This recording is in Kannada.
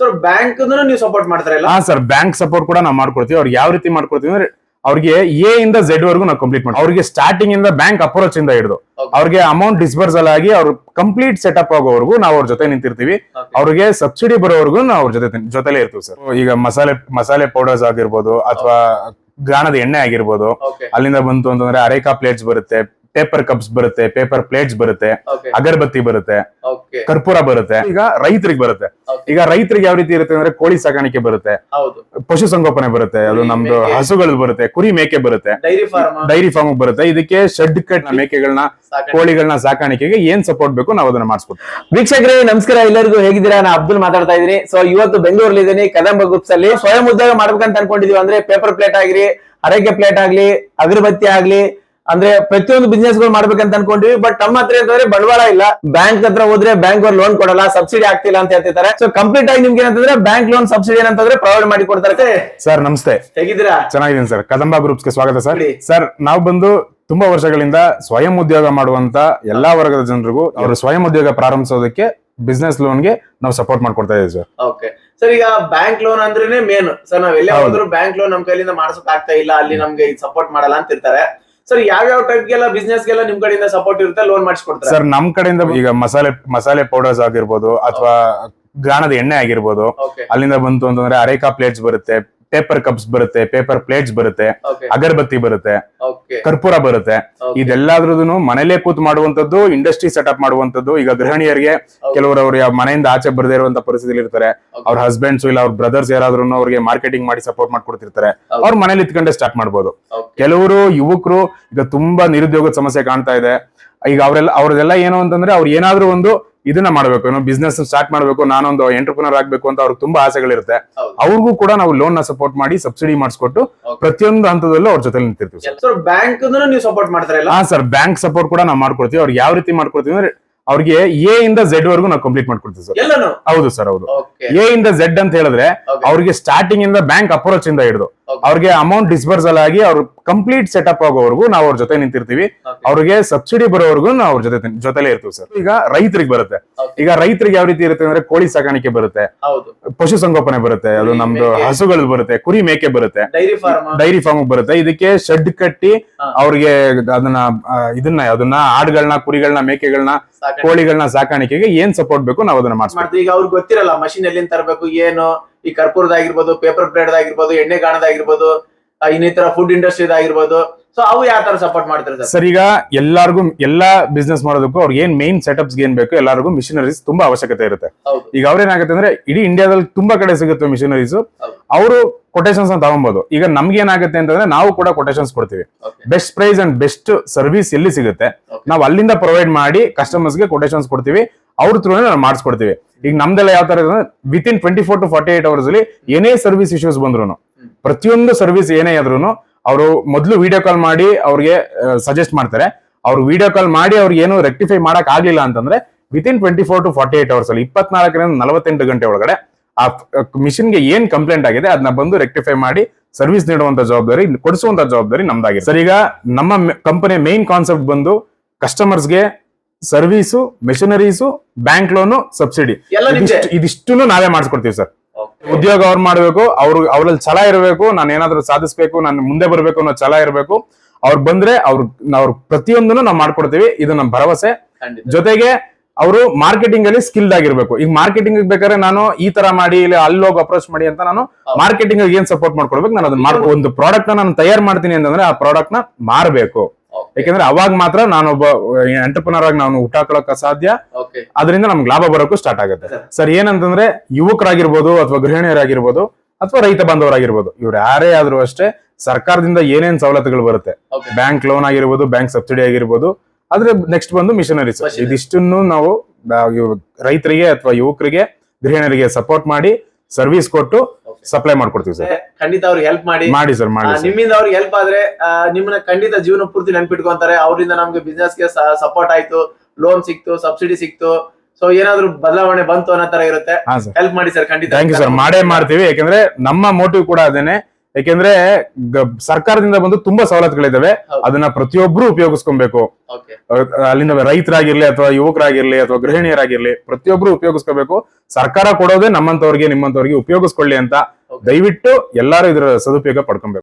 ಸರ್ ಬ್ಯಾಂಕ್ ನೀವು ಸಪೋರ್ಟ್ ಮಾಡ್ತಾರಲ್ಲ ಹಾ ಸರ್ ಬ್ಯಾಂಕ್ ಸಪೋರ್ಟ್ ಕೂಡ ನಾವು ಮಾಡ್ಕೊಡ್ತೀವಿ. ಅವ್ರಿಗೆ ಯಾವ ರೀತಿ ಮಾಡ್ಕೊಡ್ತೀವಿ ಅಂದ್ರೆ ಅವ್ರಿಗೆ ಎ ಇಂದ ಝೆಡ್ ವರೆಗೂ ನಾವು ಕಂಪ್ಲೀಟ್ ಮಾಡ್ತೀವಿ. ಅವ್ರಿಗೆ ಸ್ಟಾರ್ಟಿಂಗ್ ಇಂದ ಬ್ಯಾಂಕ್ ಅಪ್ರೋಚ್ ಇಂದ ಹಿಡಿದು. ಅವ್ರಿಗೆ ಅಮೌಂಟ್ ಡಿಸ್ಬರ್ಸಲ್ ಆಗಿ ಅವ್ರ ಕಂಪ್ಲೀಟ್ ಸೆಟಪ್ ಆಗೋವರೆಗೂ ನಾವು ಅವ್ರ ಜೊತೆ ನಿಂತಿರ್ತೀವಿ. ಅವ್ರಿಗೆ ಸಬ್ಸಿಡಿ ಬರೋವರೆಗೂ ನಾವು ಅವ್ರ ಜೊತೆ ಜೊತೆಲೇ ಇರ್ತೀವಿ ಸರ್ ಈಗ ಮಸಾಲೆ ಮಸಾಲೆ ಪೌಡರ್ಸ್ ಆಗಿರ್ಬೋದು ಅಥವಾ ಗಾಣದ ಎಣ್ಣೆ ಆಗಿರ್ಬೋದು. ಅಲ್ಲಿಂದ ಬಂತು ಅಂತಂದ್ರೆ ಅರೇಕಾ ಪ್ಲೇಟ್ಸ್ ಬರುತ್ತೆ. ಪೇಪರ್ ಕಪ್ಸ್ ಬರುತ್ತೆ ಪೇಪರ್ ಪ್ಲೇಟ್ಸ್ ಬರುತ್ತೆ ಅಗರಬತ್ತಿ ಬರುತ್ತೆ ಕರ್ಪೂರ ಬರುತ್ತೆ ಈಗ ರೈತರಿಗೆ ಬರುತ್ತೆ. ಈಗ ರೈತರಿಗೆ ಯಾವ ರೀತಿ ಇರುತ್ತೆ ಅಂದ್ರೆ ಕೋಳಿ ಸಾಕಾಣಿಕೆ ಬರುತ್ತೆ ಹೌದು. ಪಶು ಸಂಗೋಪನೆ ಬರುತ್ತೆ ಅದು ನಮ್ದು. ಹಸುಗಳು ಬರುತ್ತೆ ಕುರಿ ಮೇಕೆ ಬರುತ್ತೆ ಡೈರಿ ಫಾರ್ಮ್ ಡೈರಿ ಫಾರ್ಮ್ ಬರುತ್ತೆ. ಇದಕ್ಕೆ ಶೆಡ್ ಕಟ್ ಮೇಕೆಗಳನ್ನ ಕೋಳಿಗಳನ್ನ ಸಾಕಾಣಿಕೆಗೆ ಏನ್ ಸಪೋರ್ಟ್ ಬೇಕು ನಾವು ಅದನ್ನ ಮಾಡಿಸ್ಕೊಡ್ತೀವಿ. ವೀಕ್ಷಕರೇ ನಮಸ್ಕಾರ. ಎಲ್ಲರಿಗೂ ಹೇಗಿದ್ದೀರಾ? ನಾ ಅಬ್ದುಲ್ ಮಾತಾಡ್ತಾ ಇದೀನಿ ಸೊ ಇವತ್ತು ಬೆಂಗಳೂರಲ್ಲಿ ಇದ್ದೀನಿ ಕದಂಬ ಗುಪ್ಸ್ ಅಲ್ಲಿ. ಸ್ವಯಂ ಉದ್ಯೋಗ ಮಾಡ್ಬೇಕಂತ ಅನ್ಕೊಂಡಿದೀವಿ ಅಂದ್ರೆ ಪೇಪರ್ ಪ್ಲೇಟ್ ಆಗ್ಲಿ ಅರೆಗೆ ಪ್ಲೇಟ್ ಆಗ್ಲಿ ಅಗರಬತ್ತಿ ಆಗ್ಲಿ ಅಂದ್ರೆ ಪ್ರತಿಯೊಂದು ಬಿಸ್ನೆಸ್ಗಳು ಮಾಡ್ಬೇಕಂತ ಅನ್ಕೊಂಡಿವಿ ಬಟ್ ನಮ್ಮ ಹತ್ರ ಅಂತಂದ್ರೆ ಬಂಡವಾಳ ಇಲ್ಲ. ಬ್ಯಾಂಕ್ ಹತ್ರ ಹೋದ್ರೆ ಬ್ಯಾಂಕ್ ಅವ್ರು ಲೋನ್ ಕೊಡಲ್ಲ ಸಬ್ಸಿಡಿ ಆಗ್ತಿಲ್ಲ ಅಂತ ಹೇಳ್ತಿದ್ದಾರೆ. ಸೊ ಕಂಪ್ಲೀಟ್ ಆಗಿ ನಿಮ್ಗೆ ಏನಂತಂದ್ರೆ ಬ್ಯಾಂಕ್ ಲೋನ್ ಸಬ್ಸಿಡಿ ಏನಂತಂದ್ರೆ ಪ್ರೊವೈಡ್ ಮಾಡಿ ಕೊಡ್ತಾರೆ. ಸರ್ ನಮಸ್ತೆ. ಹೇಗಿದ್ದೀರಾ? ಚೆನ್ನಾಗಿದ್ದೀನಿ ಸರ್. ಕದಂಬ ಗ್ರೂಪ್ಸ್ಗೆ ಸ್ವಾಗತ ಸರ್. ಸರ್ ನಾವು ಬಂದು ತುಂಬಾ ವರ್ಷಗಳಿಂದ ಸ್ವಯಂ ಉದ್ಯೋಗ ಮಾಡುವಂತ ಎಲ್ಲಾ ವರ್ಗದ ಜನರಿಗೂ ಅವರು ಸ್ವಯಂ ಉದ್ಯೋಗ ಪ್ರಾರಂಭಿಸೋದಕ್ಕೆ ಬಿಸ್ನೆಸ್ ಲೋನ್ಗೆ ನಾವು ಸಪೋರ್ಟ್ ಮಾಡ್ಕೊಡ್ತಾ ಇದೀವಿ ಸರ್. ಓಕೆ ಸರ್ ಈಗ ಬ್ಯಾಂಕ್ ಲೋನ್ ಅಂದ್ರೇನೆ ಮೇನ್ ಸರ್ ನಾವ್ ಎಲ್ಲೇ ಹೋದ್ರು ಬ್ಯಾಂಕ್ ಲೋನ್ ನಮ್ ಕೈಲಿಂದ ಮಾಡ್ಸಕ್ ಆಗ್ತಾ ಇಲ್ಲ ಅಲ್ಲಿ ನಮ್ಗೆ ಸಪೋರ್ಟ್ ಮಾಡಲ್ಲ ಅಂತ ಇರ್ತಾರೆ. ಸರ್ ಯಾವ ಯಾವ ಟೈಪ್ ಗೆಲ್ಲ ಬಿಸ್ನೆಸ್ ಗೆಲ್ಲ ನಿಮ್ ಕಡೆಯಿಂದ ಸಪೋರ್ಟ್ ಇರುತ್ತೆ ಲೋನ್ ಮಾಡಿಸ್ಕೊಡ್ತಾರೆ? ಸರ್ ನಮ್ ಕಡೆಯಿಂದ ಈಗ ಮಸಾಲೆ ಮಸಾಲೆ ಪೌಡರ್ಸ್ ಆಗಿರ್ಬೋದು ಅಥವಾ ಗ್ರಾಣದ ಎಣ್ಣೆ ಆಗಿರ್ಬೋದು. ಅಲ್ಲಿಂದ ಬಂತು ಅಂತಂದ್ರೆ ಅರೇಕಾ ಪ್ಲೇಟ್ಸ್ ಬರುತ್ತೆ ಪೇಪರ್ ಕಪ್ಸ್ ಬರುತ್ತೆ ಪೇಪರ್ ಪ್ಲೇಟ್ಸ್ ಬರುತ್ತೆ ಅಗರಬತ್ತಿ ಬರುತ್ತೆ ಕರ್ಪೂರ ಬರುತ್ತೆ. ಇದೆಲ್ಲದ್ರದ್ದು ಮನೇಲೆ ಕೂತ್ ಮಾಡುವಂತದ್ದು ಇಂಡಸ್ಟ್ರಿ ಸೆಟಪ್ ಮಾಡುವಂತದ್ದು ಈಗ ಗೃಹಿಣಿಯರಿಗೆ ಕೆಲವರು ಅವ್ರ ಮನೆಯಿಂದ ಆಚೆ ಬರದೇ ಇರುವಂತ ಪರಿಸ್ಥಿತಿಲಿ ಇರ್ತಾರೆ. ಅವ್ರ ಹಸ್ಬೆಂಡ್ಸ್ ಇಲ್ಲ ಅವ್ರ ಬ್ರದರ್ಸ್ ಯಾರಾದ್ರೂ ಅವ್ರಿಗೆ ಮಾರ್ಕೆಟಿಂಗ್ ಮಾಡಿ ಸಪೋರ್ಟ್ ಮಾಡ್ಕೊಡ್ತಿರ್ತಾರೆ. ಅವ್ರ ಮನೇಲಿ ಇತ್ಕೊಂಡೆ ಸ್ಟಾರ್ಟ್ ಮಾಡ್ಬೋದು. ಕೆಲವರು ಯುವಕರು ಈಗ ತುಂಬಾ ನಿರುದ್ಯೋಗದ ಸಮಸ್ಯೆ ಕಾಣ್ತಾ ಇದೆ. ಈಗ ಅವರೆಲ್ಲ ಅವ್ರದೆಲ್ಲ ಏನು ಅಂತಂದ್ರೆ ಅವ್ರು ಏನಾದ್ರೂ ಒಂದು ಇದನ್ನ ಮಾಡ್ಬೇಕು ಏನೋ ಬಿಸ್ನೆಸ್ ಸ್ಟಾರ್ಟ್ ಮಾಡ್ಬೇಕು ನಾನೊಂದು ಎಂಟರ್ಪ್ರಿನರ್ ಆಗ್ಬೇಕು ಅಂತ ಅವ್ರಿಗೆ ತುಂಬಾ ಆಸೆಗಳಿರುತ್ತೆ. ಅವ್ರಿಗೂ ಕೂಡ ನಾವು ಲೋನ್ನ ಸಪೋರ್ಟ್ ಮಾಡಿ ಸಬ್ಸಿಡಿ ಮಾಡಿಸ್ಕೊಟ್ಟು. ಪ್ರತಿಯೊಂದು ಹಂತದಲ್ಲೂ ಅವ್ರ ಜೊತೆ ನಿಂತಿರ್ತೀವಿ ಬ್ಯಾಂಕ್ ಸಪೋರ್ಟ್ ಹಾ ಸರ್ ಬ್ಯಾಂಕ್ ಸಪೋರ್ಟ್ ಕೂಡ ನಾವು ಮಾಡ್ಕೊಡ್ತೀವಿ ಅವ್ರಿಗೆ ಯಾವ ರೀತಿ ಮಾಡ್ಕೊಡ್ತೀವಿ ಅಂದ್ರೆ ಅವ್ರಿಗೆ ಎ ಇಂದ ಝೆಡ್ ವರೆಗೂ ನಾವು ಕಂಪ್ಲೀಟ್ ಮಾಡ್ಕೊಡ್ತೀವಿ ಸರ್ ಹೌದು ಸರ್ ಹೌದು ಎ ಇಂದ ಝೆಡ್ ಅಂತ ಹೇಳಿದ್ರೆ. ಅವ್ರಿಗೆ ಸ್ಟಾರ್ಟಿಂಗ್ ಇಂದ ಬ್ಯಾಂಕ್ ಅಪ್ರೋಚ್ ಇಂದ ಹಿಡಿದು. ಅವ್ರಿಗೆ ಅಮೌಂಟ್ ಡಿಸ್ಬರ್ಸಲ್ ಆಗಿ ಅವ್ರ ಕಂಪ್ಲೀಟ್ ಸೆಟಪ್ ಆಗೋವರೆಗೂ ನಾವು ಅವ್ರ ಜೊತೆ ನಿಂತಿರ್ತೀವಿ. ಅವ್ರಿಗೆ ಸಬ್ಸಿಡಿ ಬರೋವರೆಗೂ ನಾವು ಅವ್ರ ಜೊತೆ ಜೊತೆಲೇ ಇರ್ತೀವಿ ಸರ್. ಈಗ ರೈತರಿಗೆ ಬರುತ್ತೆ. ಈಗ ರೈತರಿಗೆ ಯಾವ ರೀತಿ ಇರುತ್ತೆ ಅಂದ್ರೆ ಕೋಳಿ ಸಾಕಾಣಿಕೆ ಬರುತ್ತೆ. ಪಶು ಸಂಗೋಪನೆ ಬರುತ್ತೆ. ಅದು ನಮ್ದು. ಹಸುಗಳು ಬರುತ್ತೆ ಕುರಿ ಮೇಕೆ ಬರುತ್ತೆ. ಡೈರಿ ಫಾರ್ಮ್ ಬರುತ್ತೆ. ಇದಕ್ಕೆ ಶೆಡ್ ಕಟ್ಟಿ. ಅವ್ರಿಗೆ ಅದನ್ನ ಇದನ್ನ ಅದನ್ನ ಆಡುಗಳನ್ನ ಕುರಿಗಳನ್ನ ಮೇಕೆಗಳನ್ನ ಕೋಳಿಗಳನ್ನ ಸಾಕಾಣಿಕೆಗೆ ಏನ್ ಸಪೋರ್ಟ್ ಬೇಕು ನಾವು ಅದನ್ನ ಮಾಡ್ತೀವಿ. ಈಗ ಅವ್ರಿಗೆ ಗೊತ್ತಿರಲ್ಲ ಮಷಿನ್ ಎಲ್ಲಿಂದ ತರಬೇಕು ಏನು ಈ ಕರ್ಪೂರದಾಗಿರ್ಬೋದು ಪೇಪರ್ ಪ್ಲೇಟ್ ಆಗಿರ್ಬೋದು ಎಣ್ಣೆ ಗಾಣದಾಗಿರ್ಬೋದು ಆ, ಇನ್ನಿತರ ಫುಡ್ ಇಂಡಸ್ಟ್ರಿದಾಗಿರ್ಬೋದು ಸೊ ಅವು ಯಾವ ತರ ಸಪೋರ್ಟ್ ಮಾಡ್ತಾರೆ ಸರ್? ಈಗ ಎಲ್ಲಾರ್ಗು ಎಲ್ಲಾ ಬಿಸ್ನೆಸ್ ಮಾಡೋದಕ್ಕೂ ಅವ್ರಿಗೆ ಏನ್ ಮೇನ್ ಸೆಟಪ್ಸ್ ಏನ್ ಬೇಕು ಎಲ್ಲರಿಗೂ ಮಿಷಿನರೀಸ್ ತುಂಬಾ ಅವಶ್ಯಕತೆ ಇರುತ್ತೆ. ಈಗ ಅವ್ರೇನಾಗುತ್ತೆ ಅಂದ್ರೆ ಇಡೀ ಇಂಡಿಯಾದಲ್ಲಿ ತುಂಬಾ ಕಡೆ ಸಿಗುತ್ತೆ ಮಿಷಿನರೀಸ್. ಅವರು ಕೊಟೇಶನ್ಸ್ ಅಂತ ತಗೊಬಹುದು ಈಗ ನಮ್ಗೆ ಏನಾಗುತ್ತೆ ಅಂತಂದ್ರೆ ನಾವು ಕೂಡ ಕೊಟೇಶನ್ಸ್ ಕೊಡ್ತೀವಿ. Best price and best service ಎಲ್ಲಿ ಸಿಗುತ್ತೆ. ನಾವು ಅಲ್ಲಿಂದ ಪ್ರೊವೈಡ್ ಮಾಡಿ ಕಸ್ಟಮರ್ಸ್ಗೆ ಗೆ ಕೊಟೇಶನ್ಸ್ ಕೊಡ್ತೀವಿ. ಅವ್ರ ತ್ರೂನೇ ನಾವು ಮಾಡಿಸ್ಕೊಡ್ತೀವಿ. ಈಗ ನಮ್ದೆಲ್ಲ ಯಾವ ತರ within twenty four to forty eight hours ಅಲ್ಲಿ ಏನೇ ಸರ್ವಿಸ್ ಇಶ್ಯೂಸ್ ಬಂದ್ರು ಪ್ರತಿಯೊಂದು ಸರ್ವಿಸ್ ಏನೇ ಆದ್ರೂ ಅವರು ಮೊದಲು ವಿಡಿಯೋ ಕಾಲ್ ಮಾಡಿ ಅವ್ರಿಗೆ ಸಜೆಸ್ಟ್ ಮಾಡ್ತಾರೆ. ಅವ್ರು ವಿಡಿಯೋ ಕಾಲ್ ಮಾಡಿ ಅವ್ರಿಗೆ ಏನು ರೆಕ್ಟಿಫೈ ಮಾಡಕ್ ಆಗ್ಲಿಲ್ಲ ಅಂತಂದ್ರೆ within twenty four to forty eight hours ಅಲ್ಲಿ ಇಪ್ಪತ್ನಾಲ್ಕರಿಂದ ನಲವತ್ತೆಂಟು ಗಂಟೆ ಒಳಗಡೆ ಆ ಮಿಷಿನ್ಗೆ ಏನ್ ಕಂಪ್ಲೇಂಟ್ ಆಗಿದೆ ಅದನ್ನ ಬಂದು ರೆಕ್ಟಿಫೈ ಮಾಡಿ ಸರ್ವಿಸ್ ನೀಡುವಂತ ಜವಾಬ್ದಾರಿ, ಕೊಡಿಸುವಂತ ಜವಾಬ್ದಾರಿ ನಮ್ದಾಗಿದೆ. ಸರ್, ಈಗ ನಮ್ಮ ಕಂಪನಿಯ ಮೇನ್ ಕಾನ್ಸೆಪ್ಟ್ ಬಂದು ಕಸ್ಟಮರ್ಸ್ಗೆ service machineries bank loan subsidy. ಇದಿಷ್ಟು ನಾವೇ ಮಾಡಿಸ್ಕೊಡ್ತೀವಿ ಸರ್. ಉದ್ಯೋಗ ಅವ್ರು ಮಾಡ್ಬೇಕು ಅವ್ರು ಅವ್ರಲ್ಲಿ ಛಲ ಇರಬೇಕು ನಾನು ಏನಾದ್ರೂ ಸಾಧಿಸ್ಬೇಕು ನಾನು ಮುಂದೆ ಬರಬೇಕು ಅನ್ನೋ ಛಲ ಇರಬೇಕು. ಅವ್ರು ಬಂದ್ರೆ ಅವ್ರ ಅವ್ರ ಪ್ರತಿಯೊಂದನ್ನು ನಾವು ಮಾಡ್ಕೊಡ್ತೀವಿ. ಇದು ನಮ್ಮ ಭರವಸೆ. ಜೊತೆಗೆ ಅವರು ಮಾರ್ಕೆಟಿಂಗ್ ಅಲ್ಲಿ ಸ್ಕಿಲ್ಡ್ ಆಗಿರ್ಬೇಕು. ಈಗ ಮಾರ್ಕೆಟಿಂಗ್ ಬೇಕಾದ್ರೆ ನಾನು ಈ ತರ ಮಾಡಿ ಇಲ್ಲ ಅಲ್ಲಿ ಹೋಗಿ ಅಪ್ರೋಚ್ ಮಾಡಿ ಅಂತ ನಾನು. ಮಾರ್ಕೆಟಿಂಗ್ ಏನ್ ಸಪೋರ್ಟ್ ಮಾಡ್ಕೊಡ್ಬೇಕು ನಾನು ಅದನ್ನ ಒಂದು ಪ್ರಾಡಕ್ಟ್ ನಾನು ತಯಾರು ಮಾಡ್ತೀನಿ ಅಂತಂದ್ರೆ ಆ ಪ್ರಾಡಕ್ಟ್ನ ಮಾರಬೇಕು. ಯಾಕಂದ್ರೆ ಅವಾಗ ಮಾತ್ರ ನಾನೊಬ್ಬ ಎಂಟರ್ಪ್ರನರ್ ಆಗಿ ನಾನು ಹುಟ್ಟಾಕೊಳಕ ಸಾಧ್ಯ ಅದರಿಂದ ನಮ್ಗೆ ಲಾಭ ಬರೋಕ್ಕೂ ಸ್ಟಾರ್ಟ್ ಆಗುತ್ತೆ ಸರ್. ಏನಂತಂದ್ರೆ ಯುವಕರಾಗಿರ್ಬೋದು ಅಥವಾ ಗೃಹಿಣಿಯರಾಗಿರ್ಬೋದು ಅಥವಾ ರೈತ ಬಾಂಧವರಾಗಿರ್ಬೋದು ಇವ್ರು ಯಾರೇ ಆದ್ರೂ ಅಷ್ಟೇ ಸರ್ಕಾರದಿಂದ ಏನೇನ್ ಸವಲತ್ತುಗಳು ಬರುತ್ತೆ ಬ್ಯಾಂಕ್ ಲೋನ್ ಆಗಿರ್ಬೋದು ಬ್ಯಾಂಕ್ ಸಬ್ಸಿಡಿ ಆಗಿರ್ಬೋದು ಆದ್ರೆ ನೆಕ್ಸ್ಟ್ ಬಂದು ಮಿಷನರೀಸ್. ಇದಿಷ್ಟನ್ನು ನಾವು ರೈತರಿಗೆ ಅಥವಾ ಯುವಕರಿಗೆ ಗೃಹಿಣಿಯರಿಗೆ ಸಪೋರ್ಟ್ ಮಾಡಿ ಸರ್ವಿಸ್ ಕೊಟ್ಟು. ಸಪ್ಲೈ ಮಾಡ್ಕೊಡ್ತೀವಿ ಸರ್. ಖಂಡಿತ ಅವ್ರಿಗೆ ಹೆಲ್ಪ್ ಮಾಡಿ. ಮಾಡಿ ಸರ್ ಮಾಡಿ. ನಿಮ್ಮಿಂದ ಅವ್ರಿಗೆ ಹೆಲ್ಪ್ ಆದ್ರೆ ಆ, ನಿಮ್ಮನ್ನ ಖಂಡಿತ ಜೀವನ ಪೂರ್ತಿ ನೆನ್ಪಿಟ್ಕೊಂತಾರೆ. ಅವರಿಂದ ನಮ್ಗೆ ಬಿಸ್ನೆಸ್ಗೆ ಸಪೋರ್ಟ್ ಆಯ್ತು. ಲೋನ್ ಸಿಕ್ತು ಸಬ್ಸಿಡಿ ಸಿಕ್ತು. ಸೊ ಏನಾದ್ರು ಬದಲಾವಣೆ ಬಂತು ಅನ್ನೋ ತರ ಇರುತ್ತೆ. ಹಾ ಸರ್. ಹೆಲ್ಪ್ ಮಾಡಿ ಸರ್ ಖಂಡಿತ. ಥ್ಯಾಂಕ್ ಯು ಸರ್ ಮಾಡೇ ಮಾಡ್ತೀವಿ. ಯಾಕಂದ್ರೆ ನಮ್ಮ ಮೋಟಿವ್ ಕೂಡ ಅದೇನೆ. ಯಾಕೆಂದ್ರೆ ಸರ್ಕಾರದಿಂದ ಬಂದು ತುಂಬಾ ಸವಲತ್ತುಗಳಿದಾವೆ. ಅದನ್ನ ಪ್ರತಿಯೊಬ್ರು ಉಪಯೋಗಿಸ್ಕೊಬೇಕು. ಅಲ್ಲಿಂದ ರೈತರಾಗಿರ್ಲಿ ಅಥವಾ ಯುವಕರಾಗಿರ್ಲಿ ಅಥವಾ ಗೃಹಿಣಿಯರಾಗಿರ್ಲಿ ಪ್ರತಿಯೊಬ್ರು ಉಪಯೋಗಿಸ್ಕೋಬೇಕು. ಸರ್ಕಾರ ಕೊಡೋದೇ ನಮ್ಮಂತವ್ರಿಗೆ ನಿಮ್ಮಂತವ್ರಿಗೆ ಉಪಯೋಗಿಸ್ಕೊಳ್ಳಿ ಅಂತ. ದಯವಿಟ್ಟು ಎಲ್ಲಾರು ಇದ್ರ ಸದುಪಯೋಗ ಪಡ್ಕೊಬೇಕು.